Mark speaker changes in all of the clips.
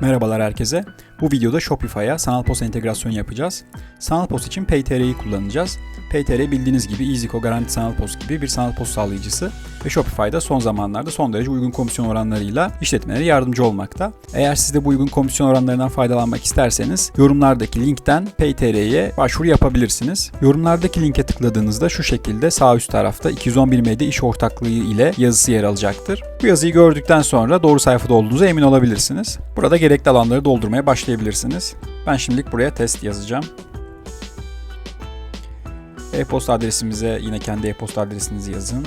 Speaker 1: Merhabalar herkese. Bu videoda Shopify'a sanal posta entegrasyon yapacağız. Sanal post için PayTR'yi kullanacağız. PayTR bildiğiniz gibi EasyCo Garanti Sanal Post gibi bir sanal post sağlayıcısı ve Shopify'da son zamanlarda son derece uygun komisyon oranlarıyla işletmelere yardımcı olmakta. Eğer siz de bu uygun komisyon oranlarından faydalanmak isterseniz yorumlardaki linkten PayTR'ye başvuru yapabilirsiniz. Yorumlardaki linke tıkladığınızda şu şekilde sağ üst tarafta 211 Medya iş ortaklığı ile yazısı yer alacaktır. Bu yazıyı gördükten sonra doğru sayfada olduğunuza emin olabilirsiniz. Burada gerekli alanları doldurmaya başlayabilirsiniz. Ben şimdilik buraya test yazacağım. E-posta adresimize yine kendi e-posta adresinizi yazın.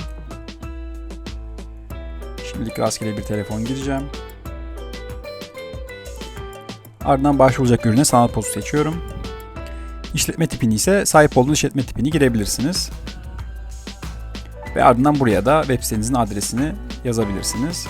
Speaker 1: Şimdilik rastgele bir telefon gireceğim. Ardından başvuracak ürüne sanal postu seçiyorum. İşletme tipini ise sahip olduğunuz işletme tipini girebilirsiniz. Ve ardından buraya da web sitenizin adresini yazabilirsiniz.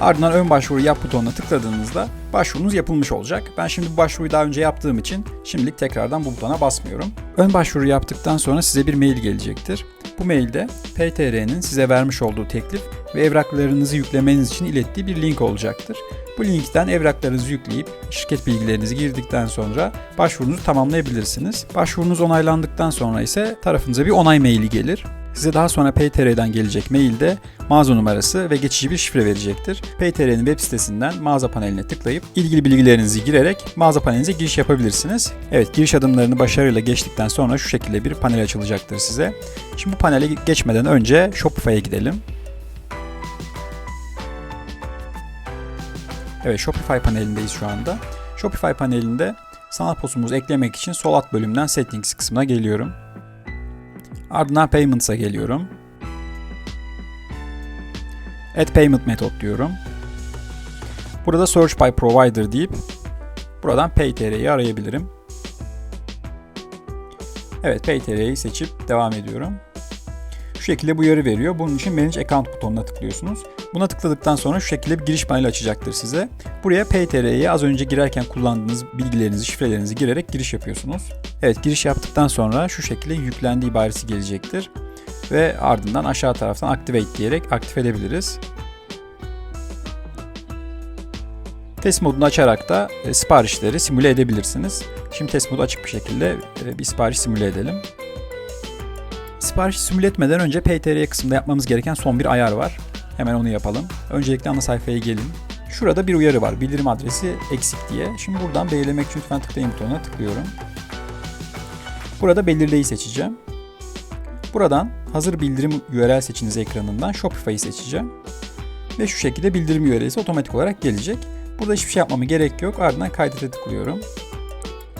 Speaker 1: Ardından ön başvuru yap butonuna tıkladığınızda başvurunuz yapılmış olacak. Ben şimdi bu başvuruyu daha önce yaptığım için şimdilik tekrardan bu butona basmıyorum. Ön başvuru yaptıktan sonra size bir mail gelecektir. Bu mailde PTR'nin size vermiş olduğu teklif ve evraklarınızı yüklemeniz için ilettiği bir link olacaktır. Bu linkten evraklarınızı yükleyip şirket bilgilerinizi girdikten sonra başvurunuzu tamamlayabilirsiniz. Başvurunuz onaylandıktan sonra ise tarafınıza bir onay maili gelir. Size daha sonra PayTR'den gelecek mailde mağaza numarası ve geçici bir şifre verecektir. PayTR'nin web sitesinden mağaza paneline tıklayıp ilgili bilgilerinizi girerek mağaza panelinize giriş yapabilirsiniz. Evet giriş adımlarını başarıyla geçtikten sonra şu şekilde bir panel açılacaktır size. Şimdi bu panele geçmeden önce Shopify'a gidelim. Evet Shopify panelindeyiz şu anda. Shopify panelinde sanal postumuzu eklemek için sol alt bölümden Settings kısmına geliyorum. Ardından Payments'a geliyorum. Add Payment Method diyorum. Burada Search by Provider deyip buradan PayTR'yi arayabilirim. Evet PayTR'yi seçip devam ediyorum. Şu şekilde bu uyarı veriyor. Bunun için Manage Account butonuna tıklıyorsunuz. Buna tıkladıktan sonra şu şekilde bir giriş paneli açacaktır size. Buraya PayTR'ye az önce girerken kullandığınız bilgilerinizi, şifrelerinizi girerek giriş yapıyorsunuz. Evet giriş yaptıktan sonra şu şekilde yüklendi ibaresi gelecektir. Ve ardından aşağı taraftan Activate diyerek aktif edebiliriz. Test modunu açarak da e, siparişleri simüle edebilirsiniz. Şimdi test modu açık bir şekilde e, bir sipariş simüle edelim. Sipariş simüle etmeden önce PTR kısmında yapmamız gereken son bir ayar var. Hemen onu yapalım. Öncelikle ana sayfaya gelin. Şurada bir uyarı var. Bildirim adresi eksik diye. Şimdi buradan belirlemek için lütfen tıklayın butonuna tıklıyorum. Burada belirleyi seçeceğim. Buradan hazır bildirim URL seçiniz ekranından Shopify'ı seçeceğim. Ve şu şekilde bildirim URL'si otomatik olarak gelecek. Burada hiçbir şey yapmama gerek yok. Ardından kaydete tıklıyorum.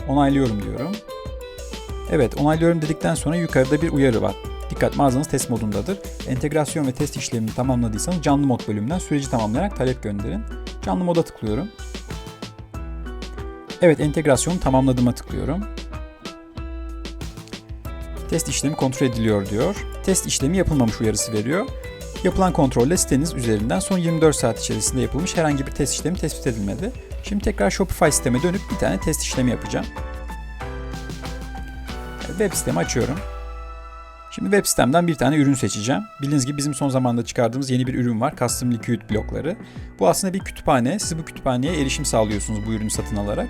Speaker 1: Onaylıyorum diyorum. Evet onaylıyorum dedikten sonra yukarıda bir uyarı var. Dikkat mağazanız test modundadır. Entegrasyon ve test işlemini tamamladıysanız canlı mod bölümünden süreci tamamlayarak talep gönderin. Canlı moda tıklıyorum. Evet entegrasyonu tamamladığıma tıklıyorum. Test işlemi kontrol ediliyor diyor. Test işlemi yapılmamış uyarısı veriyor. Yapılan kontrolle siteniz üzerinden son 24 saat içerisinde yapılmış herhangi bir test işlemi tespit edilmedi. Şimdi tekrar Shopify sisteme dönüp bir tane test işlemi yapacağım. Web sitemi açıyorum. Şimdi web sitemden bir tane ürün seçeceğim. Bildiğiniz gibi bizim son zamanda çıkardığımız yeni bir ürün var. Custom Liquid blokları. Bu aslında bir kütüphane. Siz bu kütüphaneye erişim sağlıyorsunuz bu ürünü satın alarak.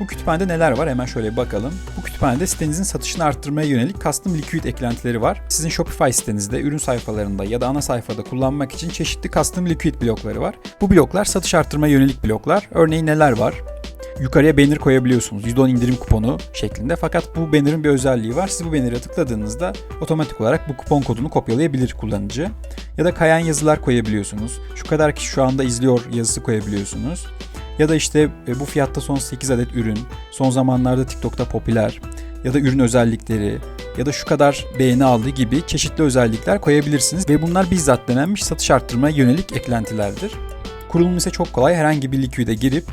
Speaker 1: Bu kütüphanede neler var hemen şöyle bakalım. Bu kütüphanede sitenizin satışını arttırmaya yönelik custom liquid eklentileri var. Sizin Shopify sitenizde ürün sayfalarında ya da ana sayfada kullanmak için çeşitli custom liquid blokları var. Bu bloklar satış arttırmaya yönelik bloklar. Örneğin neler var? Yukarıya banner koyabiliyorsunuz. %10 indirim kuponu şeklinde. Fakat bu banner'ın bir özelliği var. Siz bu banner'e tıkladığınızda otomatik olarak bu kupon kodunu kopyalayabilir kullanıcı. Ya da kayan yazılar koyabiliyorsunuz. Şu kadar kişi şu anda izliyor yazısı koyabiliyorsunuz. Ya da işte bu fiyatta son 8 adet ürün, son zamanlarda TikTok'ta popüler ya da ürün özellikleri ya da şu kadar beğeni aldığı gibi çeşitli özellikler koyabilirsiniz ve bunlar bizzat denenmiş satış arttırmaya yönelik eklentilerdir. Kurulum ise çok kolay. Herhangi bir liquid'e girip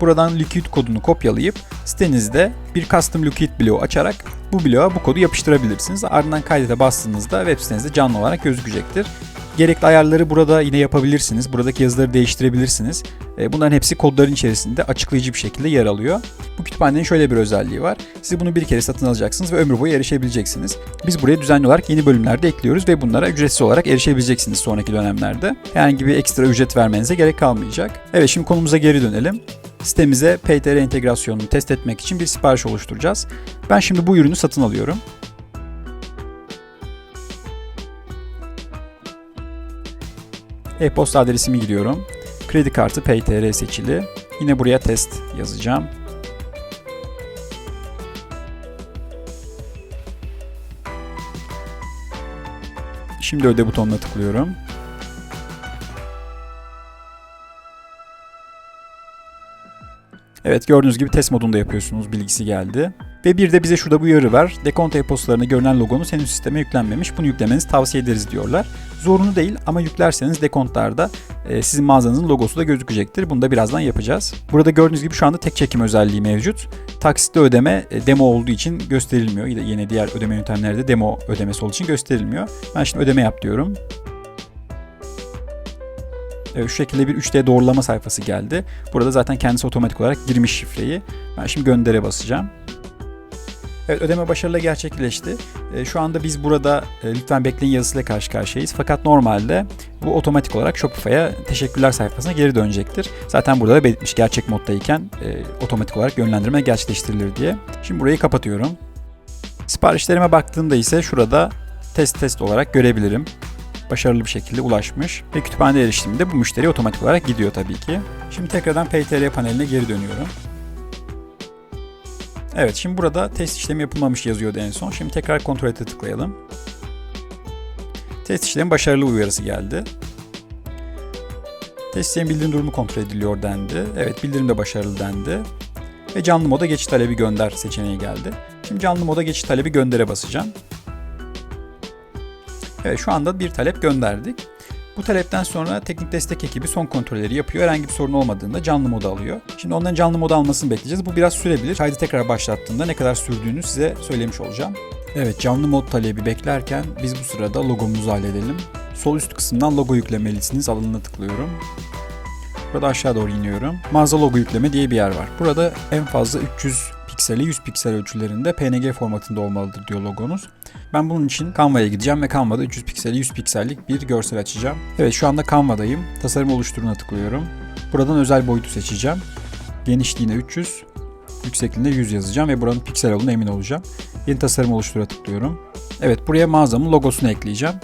Speaker 1: Buradan liquid kodunu kopyalayıp sitenizde bir custom liquid bloğu açarak bu bloğa bu kodu yapıştırabilirsiniz. Ardından kaydete bastığınızda web sitenizde canlı olarak gözükecektir. Gerekli ayarları burada yine yapabilirsiniz. Buradaki yazıları değiştirebilirsiniz. E, bunların hepsi kodların içerisinde açıklayıcı bir şekilde yer alıyor. Bu kütüphanenin şöyle bir özelliği var. Siz bunu bir kere satın alacaksınız ve ömür boyu erişebileceksiniz. Biz buraya düzenli olarak yeni bölümlerde ekliyoruz ve bunlara ücretsiz olarak erişebileceksiniz sonraki dönemlerde. Herhangi bir ekstra ücret vermenize gerek kalmayacak. Evet şimdi konumuza geri dönelim. Sitemize PTR entegrasyonunu test etmek için bir sipariş oluşturacağız. Ben şimdi bu ürünü satın alıyorum. E-posta adresimi giriyorum. Kredi kartı PTR seçili. Yine buraya test yazacağım. Şimdi öde butonuna tıklıyorum. Evet gördüğünüz gibi test modunda yapıyorsunuz bilgisi geldi. Ve bir de bize şurada bu uyarı var. Dekonto e-postalarında görünen logonuz henüz sisteme yüklenmemiş. Bunu yüklemenizi tavsiye ederiz diyorlar. Zorunlu değil ama yüklerseniz dekontlarda e, sizin mağazanızın logosu da gözükecektir. Bunu da birazdan yapacağız. Burada gördüğünüz gibi şu anda tek çekim özelliği mevcut. Taksitle ödeme e, demo olduğu için gösterilmiyor. Yine diğer ödeme yöntemlerde demo ödemesi olduğu için gösterilmiyor. Ben şimdi ödeme yap diyorum. Evet, şu şekilde bir 3D doğrulama sayfası geldi. Burada zaten kendisi otomatik olarak girmiş şifreyi. Ben şimdi göndere basacağım. Evet ödeme başarıyla gerçekleşti. E, şu anda biz burada e, lütfen bekleyin yazısıyla karşı karşıyayız. Fakat normalde bu otomatik olarak Shopify'a teşekkürler sayfasına geri dönecektir. Zaten burada da belirtmiş gerçek moddayken e, otomatik olarak yönlendirme gerçekleştirilir diye. Şimdi burayı kapatıyorum. Siparişlerime baktığımda ise şurada test test olarak görebilirim. Başarılı bir şekilde ulaşmış ve kütüphane erişiminde bu müşteri otomatik olarak gidiyor tabii ki. Şimdi tekrardan PTR paneline geri dönüyorum. Evet şimdi burada test işlemi yapılmamış yazıyordu en son. Şimdi tekrar kontrol ete tıklayalım. Test işlemi başarılı uyarısı geldi. Test işlemi bildirim durumu kontrol ediliyor dendi. Evet bildirim de başarılı dendi. Ve canlı moda geçiş talebi gönder seçeneği geldi. Şimdi canlı moda geçiş talebi göndere basacağım. Evet şu anda bir talep gönderdik. Bu talepten sonra teknik destek ekibi son kontrolleri yapıyor. Herhangi bir sorun olmadığında canlı moda alıyor. Şimdi onların canlı moda almasını bekleyeceğiz. Bu biraz sürebilir. Kaydı tekrar başlattığında ne kadar sürdüğünü size söylemiş olacağım. Evet canlı mod talebi beklerken biz bu sırada logomuzu halledelim. Sol üst kısımdan logo yüklemelisiniz alanına tıklıyorum. Burada aşağı doğru iniyorum. Mağaza logo yükleme diye bir yer var. Burada en fazla 300 pikseli 100 piksel ölçülerinde PNG formatında olmalıdır diyor logonuz. Ben bunun için Canva'ya gideceğim ve Canva'da 300 pikseli 100 piksellik bir görsel açacağım. Evet şu anda Canva'dayım. Tasarım oluşturuna tıklıyorum. Buradan özel boyutu seçeceğim. Genişliğine 300, yüksekliğine 100 yazacağım ve buranın piksel olduğuna emin olacağım. Yeni tasarım oluştura tıklıyorum. Evet buraya mağazamın logosunu ekleyeceğim.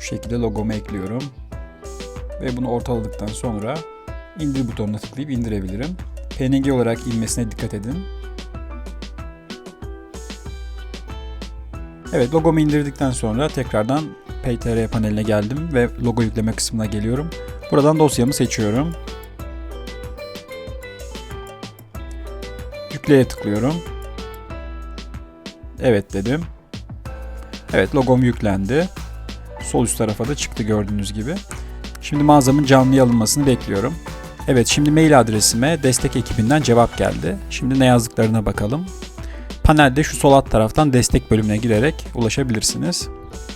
Speaker 1: Şekilde logomu ekliyorum. Ve bunu ortaladıktan sonra indir butonuna tıklayıp indirebilirim. PNG olarak inmesine dikkat edin. Evet logomu indirdikten sonra tekrardan PTR paneline geldim ve logo yükleme kısmına geliyorum. Buradan dosyamı seçiyorum. Yükleye tıklıyorum. Evet dedim. Evet logom yüklendi. Sol üst tarafa da çıktı gördüğünüz gibi. Şimdi mağazamın canlıya alınmasını bekliyorum. Evet şimdi mail adresime destek ekibinden cevap geldi. Şimdi ne yazdıklarına bakalım. Panelde şu sol alt taraftan destek bölümüne girerek ulaşabilirsiniz.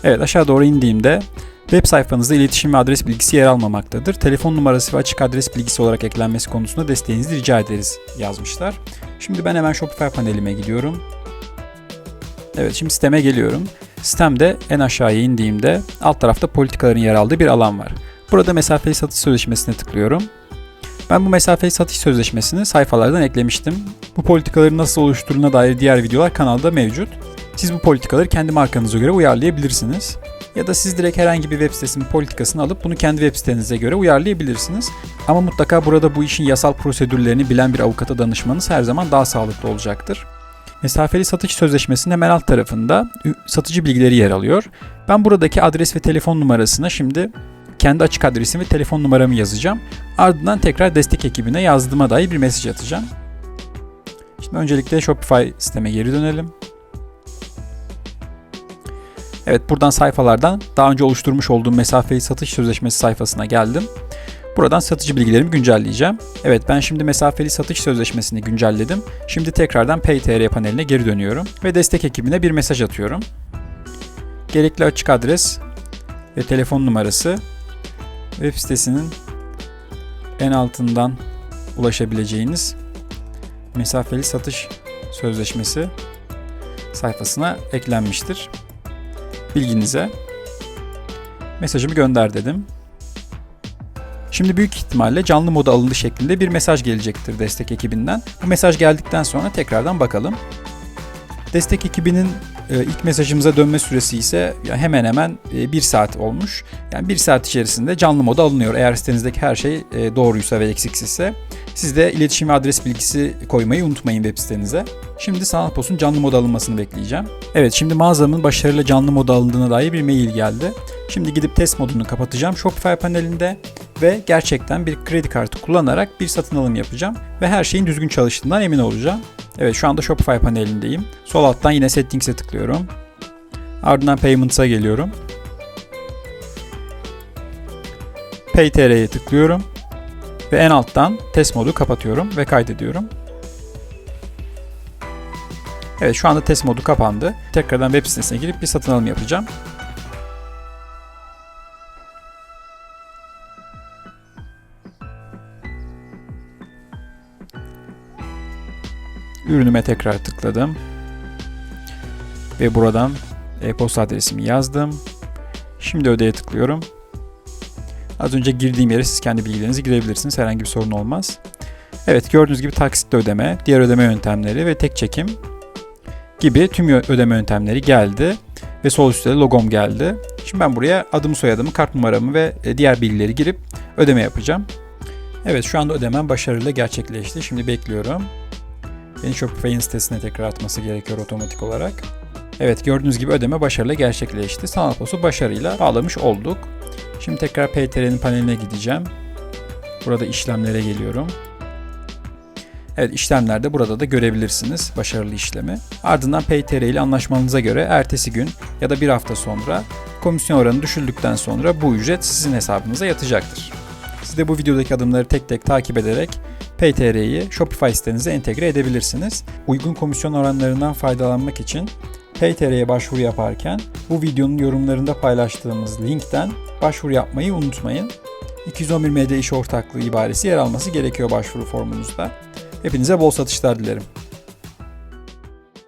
Speaker 1: Evet aşağı doğru indiğimde web sayfanızda iletişim ve adres bilgisi yer almamaktadır. Telefon numarası ve açık adres bilgisi olarak eklenmesi konusunda desteğinizi rica ederiz yazmışlar. Şimdi ben hemen Shopify panelime gidiyorum. Evet şimdi siteme geliyorum. Sitemde en aşağıya indiğimde alt tarafta politikaların yer aldığı bir alan var. Burada mesafeli satış sözleşmesine tıklıyorum. Ben bu mesafeli satış sözleşmesini sayfalardan eklemiştim. Bu politikaların nasıl oluşturduğuna dair diğer videolar kanalda mevcut. Siz bu politikaları kendi markanıza göre uyarlayabilirsiniz. Ya da siz direkt herhangi bir web sitesinin politikasını alıp bunu kendi web sitenize göre uyarlayabilirsiniz. Ama mutlaka burada bu işin yasal prosedürlerini bilen bir avukata danışmanız her zaman daha sağlıklı olacaktır. Mesafeli satış sözleşmesinin hemen alt tarafında satıcı bilgileri yer alıyor. Ben buradaki adres ve telefon numarasına şimdi kendi açık adresim ve telefon numaramı yazacağım. Ardından tekrar destek ekibine yazdığıma dair bir mesaj atacağım. Şimdi öncelikle Shopify siteme geri dönelim. Evet buradan sayfalardan daha önce oluşturmuş olduğum mesafeli satış sözleşmesi sayfasına geldim. Buradan satıcı bilgilerimi güncelleyeceğim. Evet ben şimdi mesafeli satış sözleşmesini güncelledim. Şimdi tekrardan PayTR paneline geri dönüyorum ve destek ekibine bir mesaj atıyorum. Gerekli açık adres ve telefon numarası web sitesinin en altından ulaşabileceğiniz mesafeli satış sözleşmesi sayfasına eklenmiştir. Bilginize mesajımı gönder dedim. Şimdi büyük ihtimalle canlı moda alındı şeklinde bir mesaj gelecektir destek ekibinden. Bu mesaj geldikten sonra tekrardan bakalım. Destek ekibinin e, ilk mesajımıza dönme süresi ise hemen hemen 1 saat olmuş. Yani 1 saat içerisinde canlı moda alınıyor. Eğer sitenizdeki her şey e, doğruysa ve eksiksizse. Siz de iletişim adres bilgisi koymayı unutmayın web sitenize. Şimdi Sanat Post'un canlı moda alınmasını bekleyeceğim. Evet şimdi mağazamın başarıyla canlı moda alındığına dair bir mail geldi. Şimdi gidip test modunu kapatacağım Shopify panelinde ve gerçekten bir kredi kartı kullanarak bir satın alım yapacağım ve her şeyin düzgün çalıştığından emin olacağım. Evet şu anda Shopify panelindeyim. Sol alttan yine Settings'e tıklıyorum. Ardından Payments'a geliyorum. PayTR'ye tıklıyorum. Ve en alttan test modu kapatıyorum ve kaydediyorum. Evet şu anda test modu kapandı. Tekrardan web sitesine girip bir satın alım yapacağım. Ürünüme tekrar tıkladım. Ve buradan e-posta adresimi yazdım. Şimdi ödeye tıklıyorum. Az önce girdiğim yere siz kendi bilgilerinizi girebilirsiniz. Herhangi bir sorun olmaz. Evet gördüğünüz gibi taksitle ödeme, diğer ödeme yöntemleri ve tek çekim gibi tüm ödeme yöntemleri geldi. Ve sol üstte de logom geldi. Şimdi ben buraya adımı soyadımı, kart numaramı ve e, diğer bilgileri girip ödeme yapacağım. Evet şu anda ödemem başarıyla gerçekleşti. Şimdi bekliyorum. Beni Shopify'in sitesine tekrar atması gerekiyor otomatik olarak. Evet gördüğünüz gibi ödeme başarıyla gerçekleşti. Sanat Post'u başarıyla bağlamış olduk. Şimdi tekrar PTR'nin paneline gideceğim. Burada işlemlere geliyorum. Evet işlemlerde burada da görebilirsiniz başarılı işlemi. Ardından PayTR ile anlaşmanıza göre ertesi gün ya da bir hafta sonra komisyon oranı düşüldükten sonra bu ücret sizin hesabınıza yatacaktır. Siz de bu videodaki adımları tek tek takip ederek PayTR'yi Shopify sitenize entegre edebilirsiniz. Uygun komisyon oranlarından faydalanmak için PayTR'ye başvuru yaparken bu videonun yorumlarında paylaştığımız linkten başvuru yapmayı unutmayın. 211 MD iş ortaklığı ibaresi yer alması gerekiyor başvuru formunuzda. Hepinize bol satışlar dilerim.